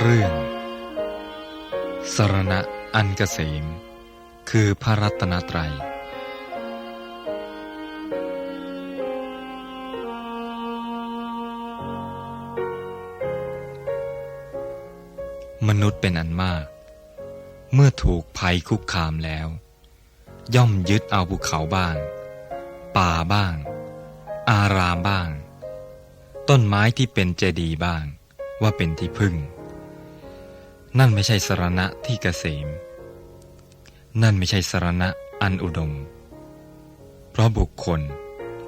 เรื่องสรณะอันเกษม คือพระรัตนตรัย มนุษย์เป็นอันมาก เมื่อถูกภัยคุกคามแล้ว ย่อมยึดเอาภูเขาบ้าง ป่าบ้าง อารามบ้าง ต้นไม้ที่เป็นเจดีย์บ้าง ว่าเป็นที่พึ่ง นั่นไม่ใช่สรณะที่เกษม นั่นไม่ใช่สรณะอันอุดม เพราะบุคคล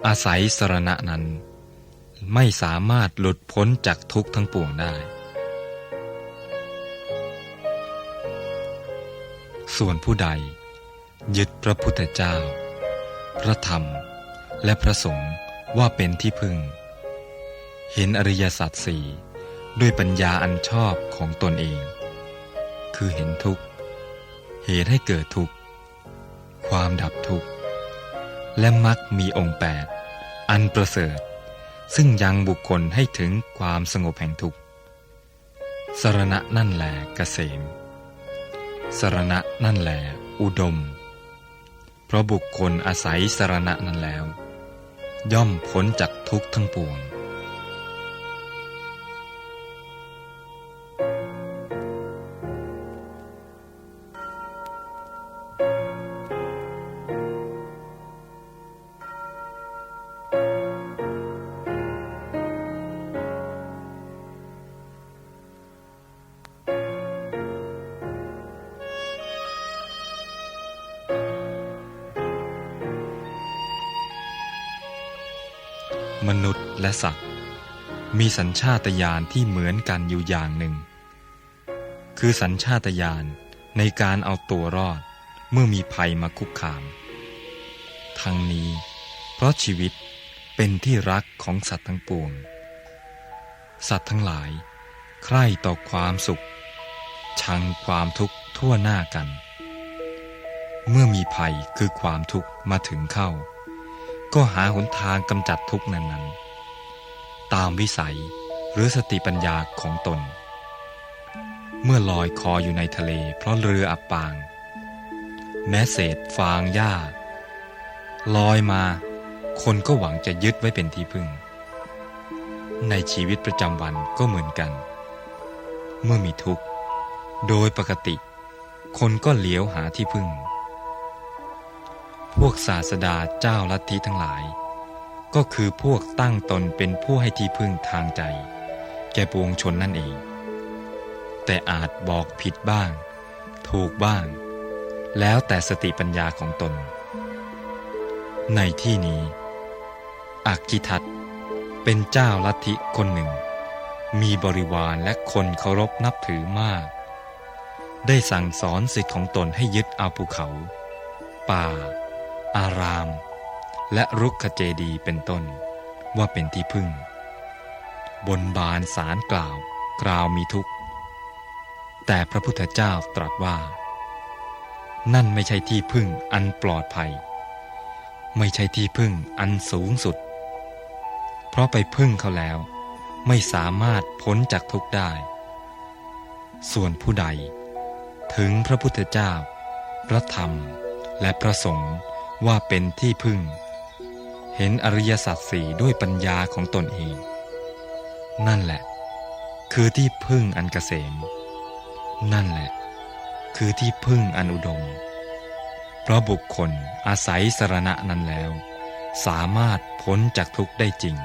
อาศัยสรณะนั้น ไม่สามารถหลุดพ้นจากทุกข์ทั้งปวงได้ ส่วนผู้ใด ยึดพระพุทธเจ้า พระธรรม และพระสงฆ์ว่าเป็นที่พึ่ง เห็นอริยสัจสี่ ด้วยปัญญาอันชอบของตนเอง คือเห็นทุกข์เหตุให้เกิดทุกข์ความดับทุกข์และมักมีองค์แปดอันประเสริฐ ซึ่งยังบุคคลให้ถึงความสงบแห่งทุกข์สรณะนั่นแหลเกษม สรณะนั่นแหลอุดม เพราะบุคคลอาศัยสรณะนั้นแล้ว ย่อมพ้นจากทุกข์ทั้งปวง นุษย์และสัตว์ มีสัญชาตญาณที่เหมือนกันอยู่อย่างหนึ่ง คือสัญชาตญาณในการเอาตัวรอดเมื่อมีภัยมาคุกคาม ทั้งนี้ เพราะชีวิตเป็นที่รักของสัตว์ทั้งปวง สัตว์ทั้งหลาย ใคร่ต่อความสุข ชังความทุกข์ทั่วหน้ากัน เมื่อมีภัยคือความทุกข์มาถึงเข้า ก็หาหนทางกำจัดทุกข์นั้นๆตามวิสัยหรือสติปัญญาของตน เมื่อลอยคออยู่ในทะเล เพราะเรืออับปาง แม้เศษฟางหญ้า ลอยมา คนก็หวังจะยึดไว้เป็นที่พึ่ง ในชีวิตประจำวันก็เหมือนกัน เมื่อมีทุกข์ โดยปกติ คนก็เหลียวหาที่พึ่ง พวกศาสดาเจ้าลัทธิทั้งหลาย ก็คือพวกตั้งตนเป็นผู้ให้ที่พึ่งทางใจ แก่ปวงชนนั่นเอง แต่อาจบอกผิดบ้าง ถูกบ้าง แล้วแต่สติปัญญาของตน ในที่นี้อักขิทัตเป็นเจ้าลัทธิคนหนึ่ง มีบริวารและคนเคารพนับถือมาก ได้สั่งสอนสิทธิ์ของตนให้ยึดเอาภูเขา ป่า อาราม และรุกขเจดีเป็นต้น ว่าเป็นที่พึ่ง บนบานสารกล่าวกล่าวมีทุกข์ แต่พระพุทธเจ้าตรัสว่า นั่นไม่ใช่ที่พึ่งอันปลอดภัย ไม่ใช่ที่พึ่งอันสูงสุด เพราะไปพึ่งเขาแล้วไม่สามารถพ้นจากทุกข์ได้ ส่วนผู้ใด ถึงพระพุทธเจ้า พระธรรมและพระสงฆ์ ว่าเป็นที่พึ่ง เห็นอริยสัจสี่ด้วยปัญญาของตนเอง นั่นแหละ คือที่พึ่งอันเกษม นั่นแหละ คือที่พึ่งอันอุดม เพราะบุคคลอาศัยสรณะนั้นแล้ว สามารถพ้นจากทุกข์ได้จริง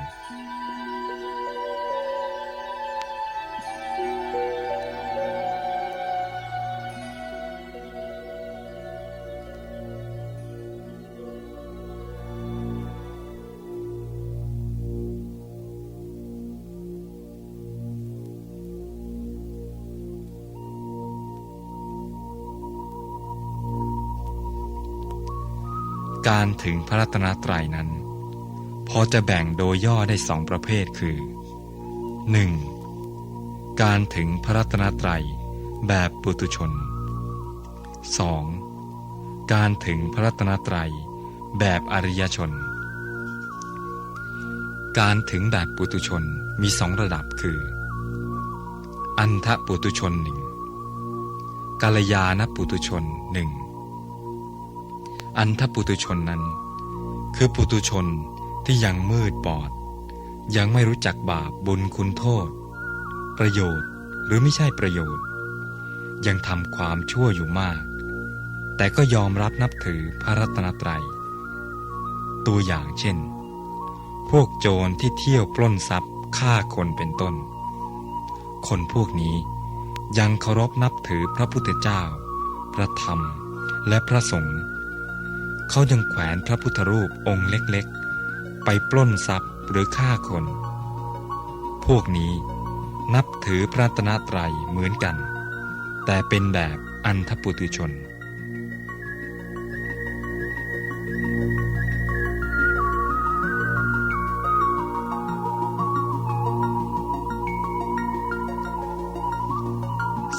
การถึงพระรัตนตรัยนั้น พอจะแบ่งโดยย่อได้สองประเภทคือ 1. การถึงพระรัตนตรัยแบบปุตุชน 2. การถึงพระรัตนตรัยแบบอริยชน การถึงแบบปุตุชนมีสองระดับคือ อันทปุตุชนหนึ่งกาลยานปุตุชน อันทปุตุชนนั้น คือปุตุชนที่ยังมืดบอด ยังไม่รู้จักบาปบุญคุณโทษ ประโยชน์หรือไม่ใช่ประโยชน์ ยังทำความชั่วอยู่มาก แต่ก็ยอมรับนับถือพระรัตนตรัย ตัวอย่างเช่น พวกโจรที่เที่ยวปล้นทรัพย์ฆ่าคนเป็นต้น คนพวกนี้ยังเคารพนับถือพระพุทธเจ้า พระธรรม และพระสงฆ์ เขายังแขวนพระพุทธรูปองค์เล็กๆ ไปปล้นทรัพย์หรือฆ่าคน พวกนี้นับถือพระตนตรัยเหมือนกัน แต่เป็นแบบอันทปุตุชน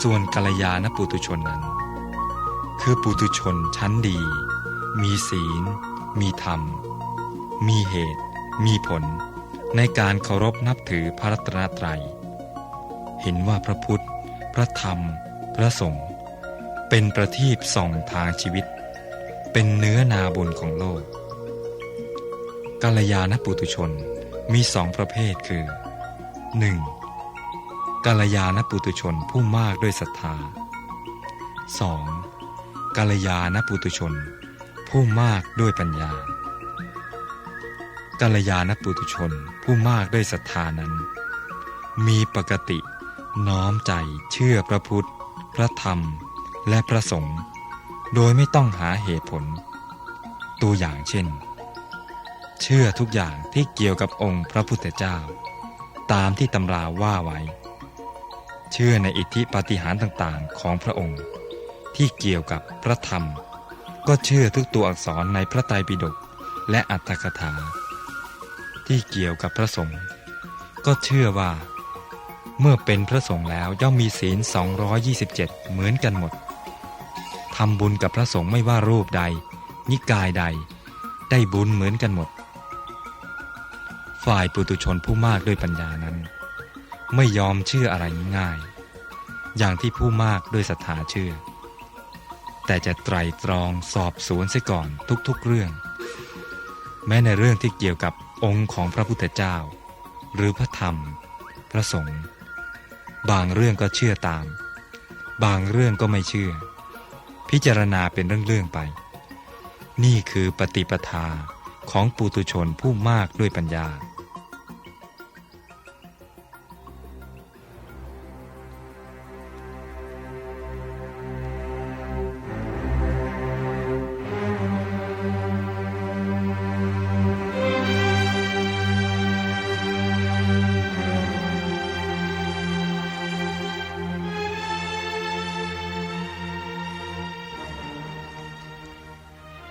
ส่วนกัลยาณปุตุชนนั้น คือปุตุชนชั้นดี มีศีล มีธรรม มีเหตุ มีผล ในการเคารพนับถือพระรัตนตรัย เห็นว่าพระพุทธ พระธรรม พระสงฆ์เป็นประทีปส่องทางชีวิต เป็นเนื้อนาบุญของโลกกัลยาณปุตุชนมีสองประเภทคือ 1. กัลยาณปุตุชนผู้มากด้วยศรัทธา 2. กัลยาณปุตุชน ผู้มากด้วยปัญญากัลยาณปุตุชนผู้มากด้วยศรัทธานั้น มีปกติน้อมใจเชื่อพระพุทธ พระธรรมและพระสงฆ์โดยไม่ต้องหาเหตุผล ตัวอย่างเช่น เชื่อทุกอย่างที่เกี่ยวกับองค์พระพุทธเจ้า ตามที่ตำราว่าไว้ เชื่อในอิทธิปาฏิหาริย์ต่างๆ ของพระองค์ ที่เกี่ยวกับพระธรรม ก็เชื่อทุกตัวอักษรในพระไตรปิฎกและอัตถกถา ที่เกี่ยวกับพระสงฆ์ก็เชื่อว่า เมื่อเป็นพระสงฆ์แล้วย่อมมีศีล 227 เหมือนกันหมดทำบุญกับพระสงฆ์ไม่ว่ารูปใด นิกายใด ได้บุญเหมือนกันหมด ฝ่ายปุตุชนผู้มากด้วยปัญญานั้น ไม่ยอมเชื่ออะไรง่าย อย่างที่ผู้มากด้วยศรัทธาเชื่อ แต่จะไตรตรองสอบสวนเสียก่อนทุกๆเรื่อง แม้ในเรื่องที่เกี่ยวกับองค์ของพระพุทธเจ้า หรือพระธรรม พระสงฆ์บางเรื่องก็เชื่อตาม บางเรื่องก็ไม่เชื่อ พิจารณาเป็นเรื่องๆไป นี่คือปฏิปทาของปุตุชนผู้มากด้วยปัญญา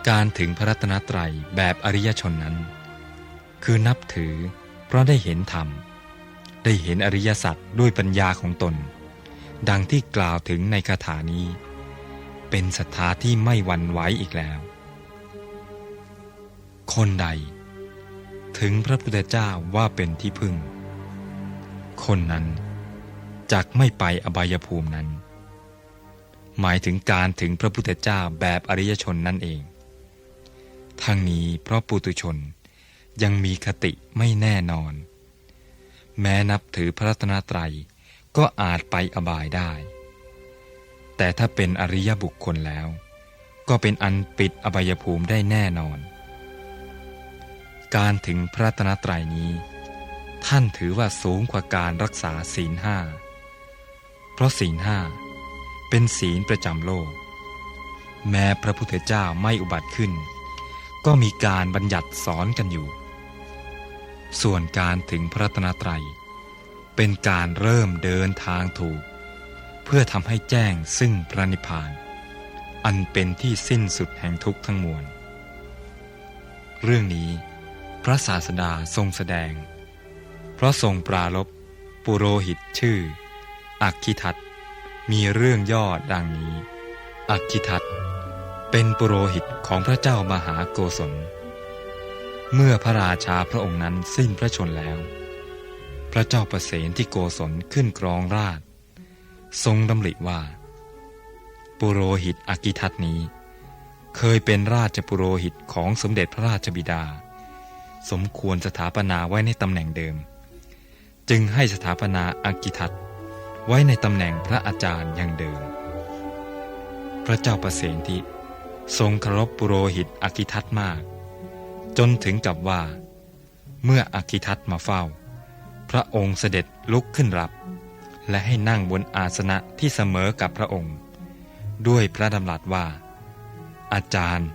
การถึงพระรัตนตรัยแบบอริยชนนั้น คือนับถือเพราะได้เห็นธรรม ได้เห็นอริยสัจด้วยปัญญาของตน ดังที่กล่าวถึงในคาถานี้ เป็นศรัทธาที่ไม่หวั่นไหวอีกแล้ว คนใด ถึงพระพุทธเจ้าว่าเป็นที่พึ่ง คนนั้นจักไม่ไปอบายภูมินั้นหมายถึงการถึงพระพุทธเจ้าแบบอริยชนนั่นเอง ทั้งนี้เพราะปุตุชนยังมีคติไม่แน่นอน แม้นับถือพระรัตนตรัยก็อาจไปอบายได้ แต่ถ้าเป็นอริยบุคคลแล้ว ก็เป็นอันปิดอบายภูมิได้แน่นอน การถึงพระรัตนตรัยนี้ ท่านถือว่าสูงกว่าการรักษาศีลห้าเพราะศีลห้าเป็นศีลประจำโลก แม้พระพุทธเจ้าไม่อุบัติขึ้น ก็มีการบัญญัติสอนกันอยู่ ส่วนการถึงพระรัตนตรัย เป็นการเริ่มเดินทางถูก เพื่อทำให้แจ้งซึ่งพระนิพพาน อันเป็นที่สิ้นสุดแห่งทุกข์ทั้งมวล เรื่องนี้พระศาสดาทรงแสดง เพราะทรงปรารบปุโรหิตชื่อ อักขิทัตมีเรื่องย่อดังนี้ อักขิทัต เป็นปุโรหิตของพระเจ้ามหาโกศล เมื่อพระราชาพระองค์นั้นสิ้นพระชนแล้ว พระเจ้าประเสนที่โกศลขึ้นกรองราช ทรงดำริว่า ปุโรหิตอกิทัตนี้ เคยเป็นราชปุโรหิตของสมเด็จพระราชบิดา สมควรสถาปนาไว้ในตำแหน่งเดิม จึงให้สถาปนาอากิทัตไว้ในตำแหน่งพระอาจารย์อย่างเดิม พระเจ้าประเสนทิ ทรงเคารพปุโรหิตอากิทัตมาก จนถึงกับว่า เมื่ออากิทัตมาเฝ้า พระองค์เสด็จลุกขึ้นรับ และให้นั่งบนอาสนะที่เสมอกับพระองค์ ด้วยพระดำรัสว่า อาจารย์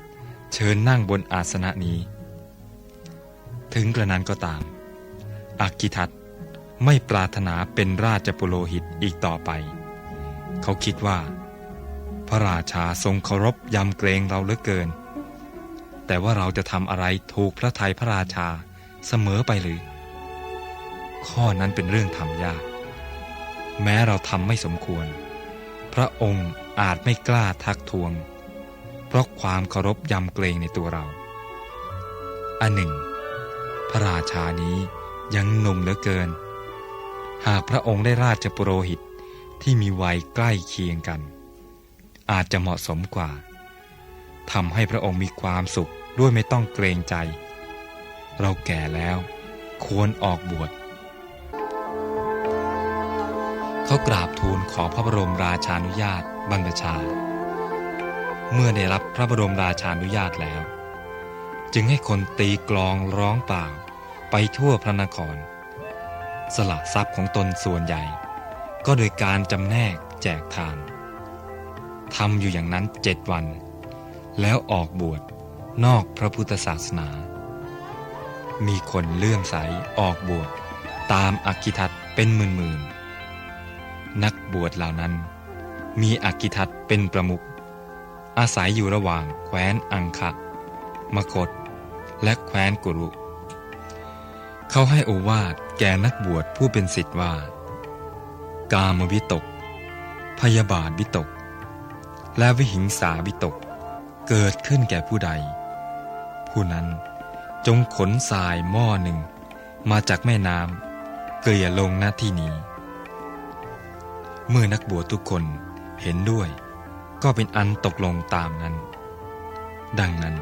เชิญนั่งบนอาสนะนี้ ถึงกระนั้นก็ตามอากิทัตไม่ปรารถนาเป็นราชปุโรหิตอีกต่อไป เขาคิดว่า ระราชาทรงเคารพยำเกรงเราเหลือเกิน แต่ว่าเราจะทำอะไรถูกพระทัยพระราชาเสมอไปหรือ ข้อนั้นเป็นเรื่องทำยาก แม้เราทำไม่สมควร พระองค์อาจไม่กล้าทักท้วง เพราะความเคารพยำเกรงในตัวเรา อันหนึ่ง พระราชานี้ยังหนุ่มเหลือเกิน หากพระองค์ได้ราชปุโรหิตที่มีวัยใกล้เคียงกัน อาจจะเหมาะสมกว่าทำให้พระองค์มีความสุขด้วยไม่ต้องเกรงใจ เราแก่แล้วควรออกบวชเขากราบทูลขอพระบรมราชานุญาตบรรพชา เมื่อได้รับพระบรมราชานุญาตแล้ว จึงให้คนตีกลองร้องเปล่าไปทั่วพระนคร สละทรัพย์ของตนส่วนใหญ่ ก็โดยการจำแนกแจกทาน ทำอยู่อย่างนั้นเจ็ดวัน แล้วออกบวชนอกพระพุทธศาสนา มีคนเลื่อมใสออกบวชตามอักขิทัตเป็นหมื่นๆนักบวชเหล่านั้น มีอักขิทัตเป็นประมุขอาศัยอยู่ระหว่างแคว้นอังคะมคต และแคว้นกุรุ เขาให้โอวาทแก่นักบวชผู้เป็นสิทธิ์ว่า กามวิตก พยาบาทวิตก และวิหิงสาวิตก เกิดขึ้นแก่ผู้ใด ผู้นั้นจงขนทรายหม้อหนึ่ง มาจากแม่น้ำเกลี่ยลงหน้าที่นี้ เมื่อนักบวชทุกคนเห็นด้วย ก็เป็นอันตกลงตามนั้น ดังนั้น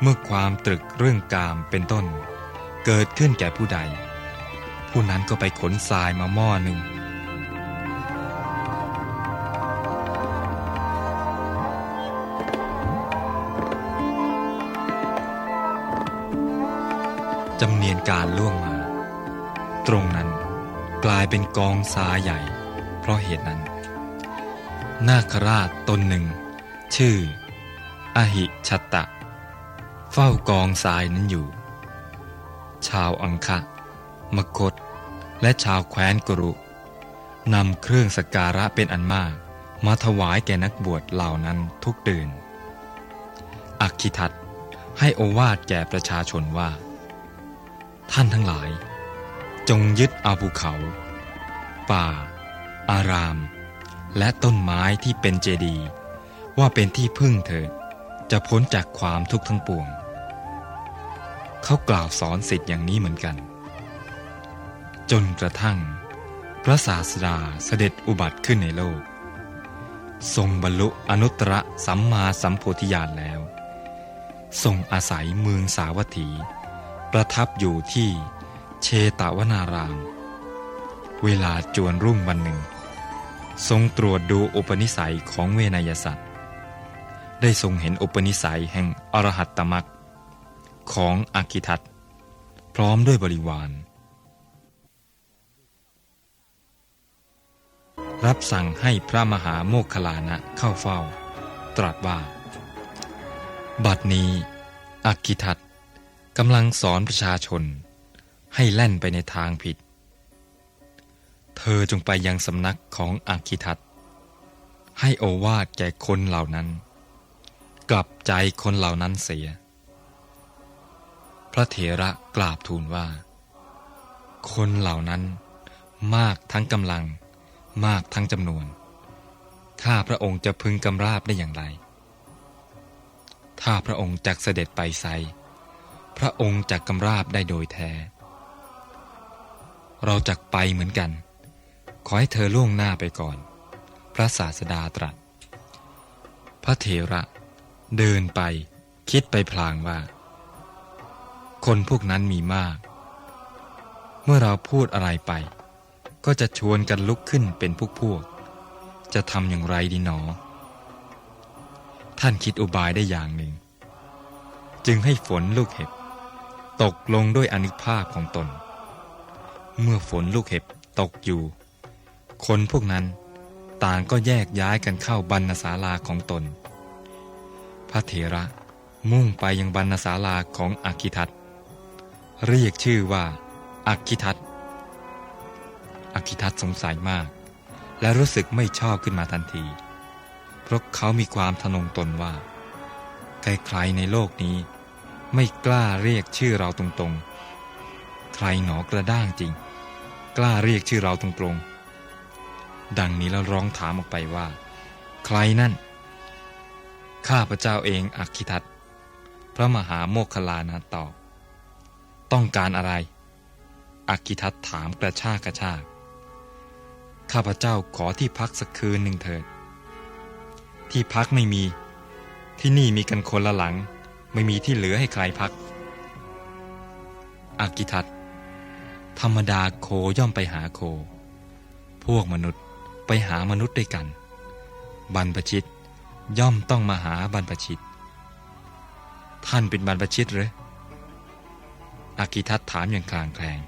เมื่อความตรึกเรื่องกามเป็นต้น เกิดขึ้นแก่ผู้ใด ผู้นั้นก็ไปขนทรายมาหม้อหนึ่ง จำเนียนการล่วงมา ตรงนั้นกลายเป็นกองทรายใหญ่ เพราะเหตุนั้น นาคราชตนหนึ่ง ชื่อ อหิชัตตะ เฝ้ากองทรายนั้นอยู่ ชาวอังคะ มคต และชาวแคว้นกรุนำเครื่องสกการะเป็นอันมาก มาถวายแก่นักบวชเหล่านั้นทุกเดือนอักขิทัตให้โอวาทแก่ประชาชนว่า ท่านทั้งหลาย จงยึดเอาภูเขา ป่า อาราม และต้นไม้ที่เป็นเจดีย์ว่าเป็นที่พึ่งเถิดจะพ้นจากความทุกข์ทั้งปวง เขากล่าวสอนสิทธิ์อย่างนี้เหมือนกัน จนกระทั่ง พระศาสดาเสด็จอุบัติขึ้นในโลก ทรงบรรลุอนุตตรสัมมาสัมโพธิญาณแล้ว ทรงอาศัยเมืองสาวัตถี ประทับอยู่ที่เชตวนาราม เวลาจวนรุ่งวันหนึ่ง ทรงตรวจดูอุปนิสัยของเวนยสัตว์ ได้ทรงเห็นอุปนิสัยแห่งอรหัตตมักของอากิทัตพร้อมด้วยบริวาร รับสั่งให้พระมหาโมคคลานะเข้าเฝ้า ตรัสว่า บัดนี้อากิทัต กำลังสอนประชาชน ให้แล่นไปในทางผิด เธอจงไปยังสำนักของอากิทัตให้โอวาทแก่คนเหล่านั้น กลับใจคนเหล่านั้นเสีย พระเถระกราบทูลว่า คนเหล่านั้นมากทั้งกำลัง มากทั้งจำนวน ข้าพระองค์จะพึงกำราบได้อย่างไร ถ้าพระองค์จักเสด็จไปไซ พระองค์จักกำราบได้โดยแท้ เราจักไปเหมือนกัน ขอให้เธอล่วงหน้าไปก่อน พระศาสดาตรัส พระเถระเดินไปคิดไปพลางว่า คนพวกนั้นมีมาก เมื่อเราพูดอะไรไป ก็จะชวนกันลุกขึ้นเป็นพวกพวก จะทำอย่างไรดีหนอ ท่านคิดอุบายได้อย่างหนึ่ง จึงให้ฝนลูกเห็บ ตกลงด้วยอนุภาพของตน เมื่อฝนลูกเห็บตกอยู่ คนพวกนั้นต่างก็แยกย้ายกันเข้าบรรณศาลาของตน พระเถระมุ่งไปยังบรรณศาลาของอักขิทัตเรียกชื่อว่าอักขิทัตอักขิทัตสงสัยมาก และรู้สึกไม่ชอบขึ้นมาทันที เพราะเขามีความทะนงตนว่า ใครๆในโลกนี้ ไม่กล้าเรียกชื่อเราตรงๆ ใครหนอกระด้างจริง กล้าเรียกชื่อเราตรงๆ ดังนี้แล้วร้องถามออกไปว่า ใครนั่น ข้าพระเจ้าเองอักขิทัตพระมหาโมคคลานะตอบ ต้องการอะไร อักขิทัตถามกระชากกระชากข้าพเจ้าขอที่พักสักคืนหนึ่งเถิด ที่พักไม่มี ที่นี่มีกันคนละหลัง ไม่มีที่เหลือให้ใครพัก อากิทัตธรรมดาโคย่อมไปหาโค พวกมนุษย์ไปหามนุษย์ด้วยกัน บรรพชิตย่อมต้องมาหาบรรพชิต ท่านเป็นบรรพชิตหรืออากิทัตถามอย่างคลางแคลง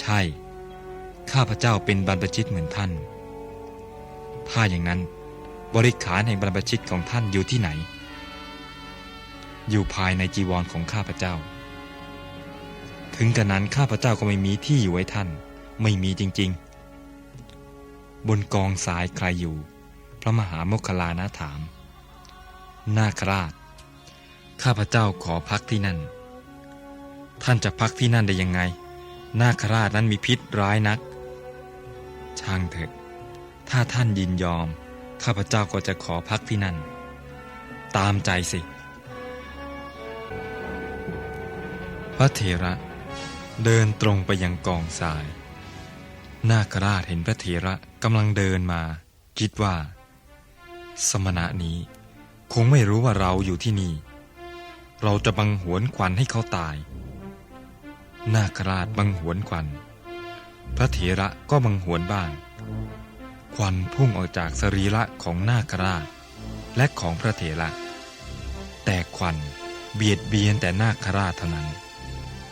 ใช่ ข้าพเจ้าเป็นบรรพชิตเหมือนท่าน ถ้าอย่างนั้นบริขารแห่งบรรพชิตของท่านอยู่ที่ไหน อยู่ภายในจีวรของข้าพเจ้า ถึงกระนั้นข้าพเจ้าก็ไม่มีที่อยู่ไว้ท่าน ไม่มีจริง ๆ บนกองทรายใครอยู่ พระมหาโมคคลานะถาม นาคราช ข้าพเจ้าขอพักที่นั่น ท่านจะพักที่นั่นได้ยังไง นาคราชนั้นมีพิษร้ายนัก ช่างเถอะ ถ้าท่านยินยอม ข้าพเจ้าก็จะขอพักที่นั่น ตามใจสิ พระเถระเดินตรงไปยังกองทราย นาคราชเห็นพระเถระกำลังเดินมา คิดว่า สมณะนี้คงไม่รู้ว่าเราอยู่ที่นี่ เราจะบังหวนควันให้เขาตาย นาคราชบังหวนควันพระเถระก็บังหวนบ้าง ควันพุ่งออกจากสรีระของนาคราช และของพระเถระ แต่ควันเบียดเบียนแต่นาคราชเท่านั้น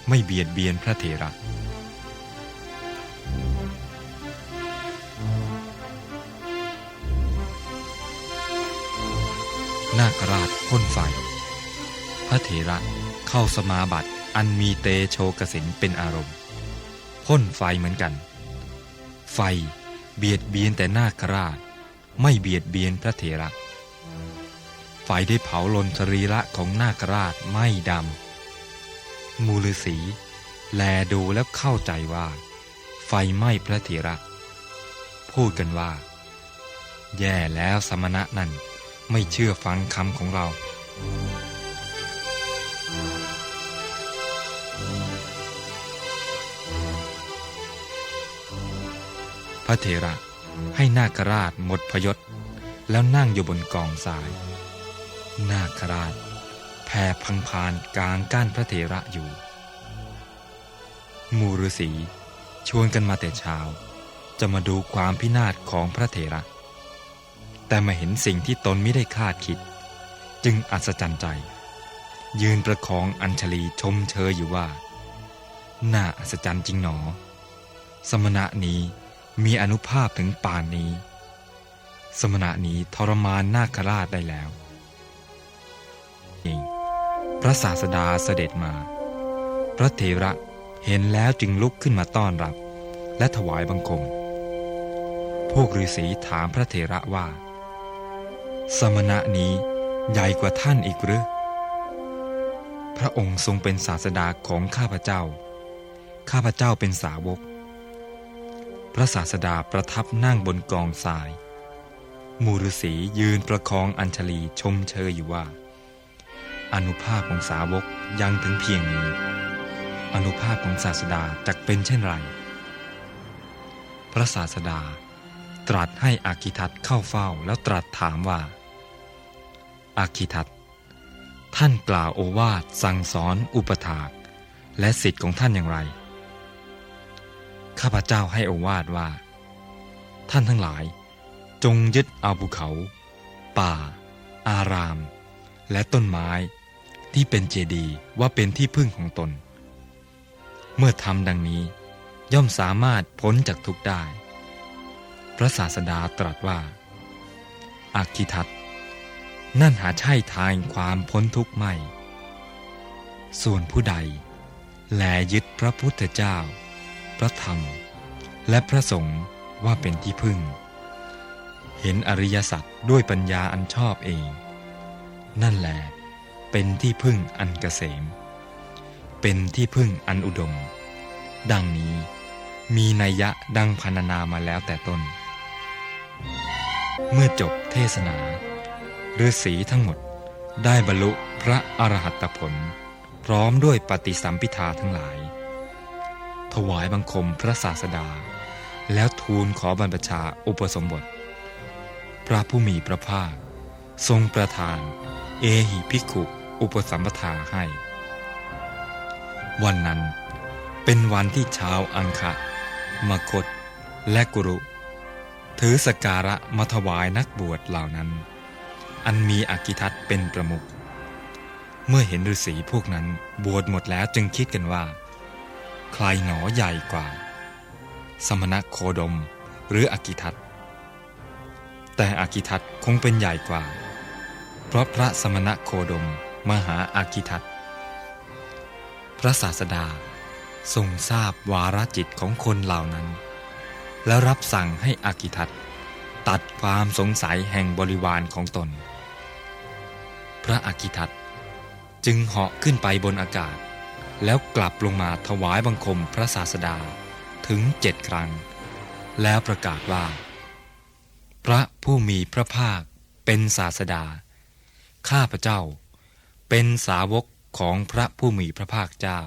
ไม่เบียดเบียนพระเถระ นาคราชพ่นไฟ พระเถระเข้าสมาบัติอันมีเตโชกสินเป็นอารมณ์พ่นไฟเหมือนกัน ไฟเบียดเบียนแต่นาคราช ไม่เบียดเบียนพระเถระ ไฟได้เผาลนสรีระของนาคราชไม่ดำ มูลสีแลดูแล้วเข้าใจว่า ไฟไหม้พระเถระ พูดกันว่า แย่แล้วสมณะนั่นไม่เชื่อฟังคำของเราพระเถระให้นาคราชหมดพยศ แล้วนั่งอยู่บนกองทราย นาคราช แผ่พังพานกลางก้านพระเถระอยู่ มูฤษีชวนกันมาแต่เช้า จะมาดูความพินาศของพระเถระ แต่มาเห็นสิ่งที่ตนไม่ได้คาดคิด จึงอัศจรรย์ใจ ยืนประคองอัญชลีชมเชยอยู่ว่า น่าอัศจรรย์จริงหนอ สมณะนี้มีอนุภาพถึงป่านนี้ สมณะนี้ทรมานนาคราชได้แล้วเอง ระศาสดาเสด็จมา พระเถระเห็นแล้วจึงลุกขึ้นมาต้อนรับ และถวายบังคม พวกฤาษีถามพระเถระว่า สมณะนี้ใหญ่กว่าท่านอีกหรือ พระองค์ทรงเป็นศาสดาของข้าพเจ้า ข้าพเจ้าเป็นสาวก พระศาสดาประทับนั่งบนกองทราย มูฤษียืนประคองอัญชลีชมเชยอยู่ว่า อนุภาพของสาวกยังถึงเพียงนี้ อนุภาพของศาสดาจักเป็นเช่นไร พระศาสดาตรัสให้อาคิทัตเข้าเฝ้าแล้วตรัสถามว่า อาคิทัตท่านกล่าวโอวาทสั่งสอนอุปถากและสิทธิ์ของท่านอย่างไร ข้าพเจ้าให้โอวาทว่า ท่านทั้งหลาย จงยึดเอาภูเขา ป่า อาราม และต้นไม้ที่เป็นเจดีย์ว่าเป็นที่พึ่งของตน เมื่อทำดังนี้ ย่อมสามารถพ้นจากทุกข์ได้ พระศาสดาตรัสว่าอาคิทัตนั่นหาใช่ทางความพ้นทุกข์ไม่ ส่วนผู้ใด แลยึดพระพุทธเจ้า พระธรรม และพระสงฆ์ว่าเป็นที่พึ่ง เห็นอริยสัจด้วยปัญญาอันชอบเอง นั่นแหละเป็นที่พึ่งอันเกษม เป็นที่พึ่งอันอุดม ดังนี้มีนัยยะดังพรรณนามาแล้วแต่ต้น เมื่อจบเทศนาฤาษีทั้งหมดได้บรรลุพระอรหัตผล พร้อมด้วยปฏิสัมพิทาทั้งหลาย ถวายบังคมพระศาสดา แล้วทูลขอบรรพชาอุปสมบท พระผู้มีพระภาค ทรงประทาน เอหิภิกขุ อุปสัมปทาให้ วันนั้นเป็นวันที่ชาวอังคะมคต และกุรุ ถือสการะมาถวายนักบวชเหล่านั้น อันมีอกิทัตเป็นประมุข เมื่อเห็นฤาษีพวกนั้นบวชหมดแล้วจึงคิดกันว่า ใครหนอใหญ่กว่า สมณะโคดมหรืออกิทัตแต่อกิทัตคงเป็นใหญ่กว่า ราะพระสมณะโคดม มหาอากิทัตพระศาสดาทรงทราบวาระจิตของคนเหล่านั้น แล้วรับสั่งให้อากิทัตตัดความสงสัยแห่งบริวารของตน พระอากิทัตจึงเหาะขึ้นไปบนอากาศ แล้วกลับลงมาถวายบังคมพระศาสดาถึงเจ็ดครั้ง แล้วประกาศว่า พระผู้มีพระภาคเป็นศาสดา ข้าพเจ้า เป็นสาวกของพระผู้มีพระภาคเจ้า